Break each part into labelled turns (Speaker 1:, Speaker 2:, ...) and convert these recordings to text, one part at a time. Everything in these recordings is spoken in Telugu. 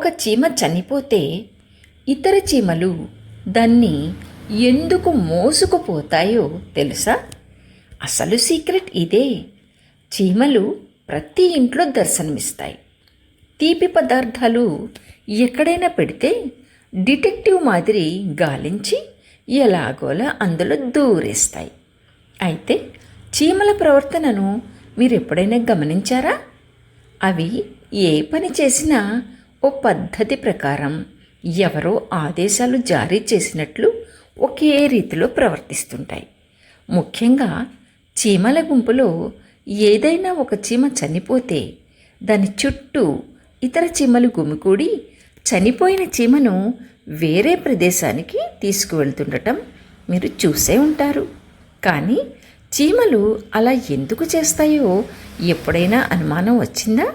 Speaker 1: ఒక చీమ చనిపోతే ఇతర చీమలు దాన్ని ఎందుకు మోసుకుపోతాయో తెలుసా? అసలు సీక్రెట్ ఇదే. చీమలు ప్రతి ఇంట్లో దర్శనమిస్తాయి. తీపి పదార్థాలు ఎక్కడైనా పెడితే డిటెక్టివ్ మాదిరి గాలించి ఎలాగోలా అందులో దూరేస్తాయి. అయితే చీమల ప్రవర్తనను మీరు ఎప్పుడైనా గమనించారా? అవి ఏ పని చేసినా ఓ పద్ధతి ప్రకారం ఎవరో ఆదేశాలు జారీ చేసినట్లు ఒకే రీతిలో ప్రవర్తిస్తుంటాయి. ముఖ్యంగా చీమల గుంపులో ఏదైనా ఒక చీమ చనిపోతే దాని చుట్టూ ఇతర చీమలు గుమికూడి చనిపోయిన చీమను వేరే ప్రదేశానికి తీసుకువెళ్తుండటం మీరు చూసే ఉంటారు. కానీ చీమలు అలా ఎందుకు చేస్తాయో ఎప్పుడైనా అనుమానం వచ్చిందా?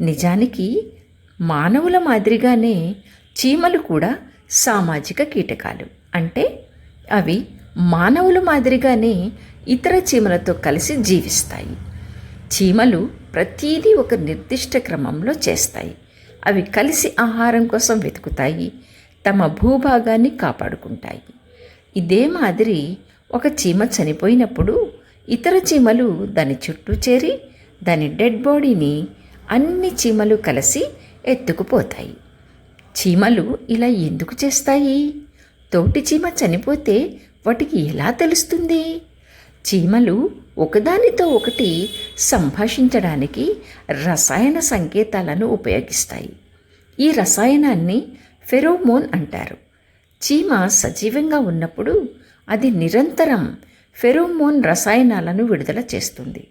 Speaker 1: నిజానికి మానవుల మాదిరిగానే చీమలు కూడా సామాజిక కీటకాలు. అంటే అవి మానవుల మాదిరిగానే ఇతర చీమలతో కలిసి జీవిస్తాయి. చీమలు ప్రతీదీ ఒక నిర్దిష్ట క్రమంలో చేస్తాయి. అవి కలిసి ఆహారం కోసం వెతుకుతాయి తమ భూభాగాన్ని కాపాడుకుంటాయి. ఇదే మాదిరి ఒక చీమ చనిపోయినప్పుడు ఇతర చీమలు దాని చుట్టూ చేరి దాని డెడ్ బాడీని అన్ని చీమలు కలిసి ఎత్తుకుపోతాయి. చీమలు ఇలా ఎందుకు చేస్తాయి? తోటి చీమ చనిపోతే వాటికి ఎలా తెలుస్తుంది? చీమలు ఒకదానితో ఒకటి సంభాషించడానికి రసాయన సంకేతాలను ఉపయోగిస్తాయి. ఈ రసాయనాన్ని ఫెరోమోన్ అంటారు. చీమ సజీవంగా ఉన్నప్పుడు అది నిరంతరం ఫెరోమోన్ రసాయనాలను విడుదల చేస్తుంది.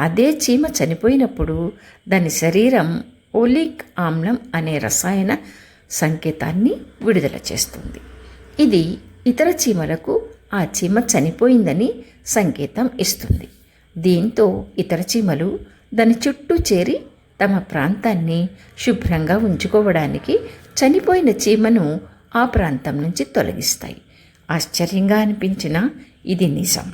Speaker 1: అదే చీమ చనిపోయినప్పుడు దాని శరీరం ఓలిక్ ఆమ్లం అనే రసాయన సంకేతాన్ని విడుదల చేస్తుంది. ఇది ఇతర చీమలకు ఆ చీమ చనిపోయిందని సంకేతం ఇస్తుంది. దీంతో ఇతర చీమలు దాని చుట్టూ చేరి తమ ప్రాంతాన్ని శుభ్రంగా ఉంచుకోవడానికి చనిపోయిన చీమను ఆ ప్రాంతం నుంచి తొలగిస్తాయి. ఆశ్చర్యంగా అనిపించిన ఇది నిజం.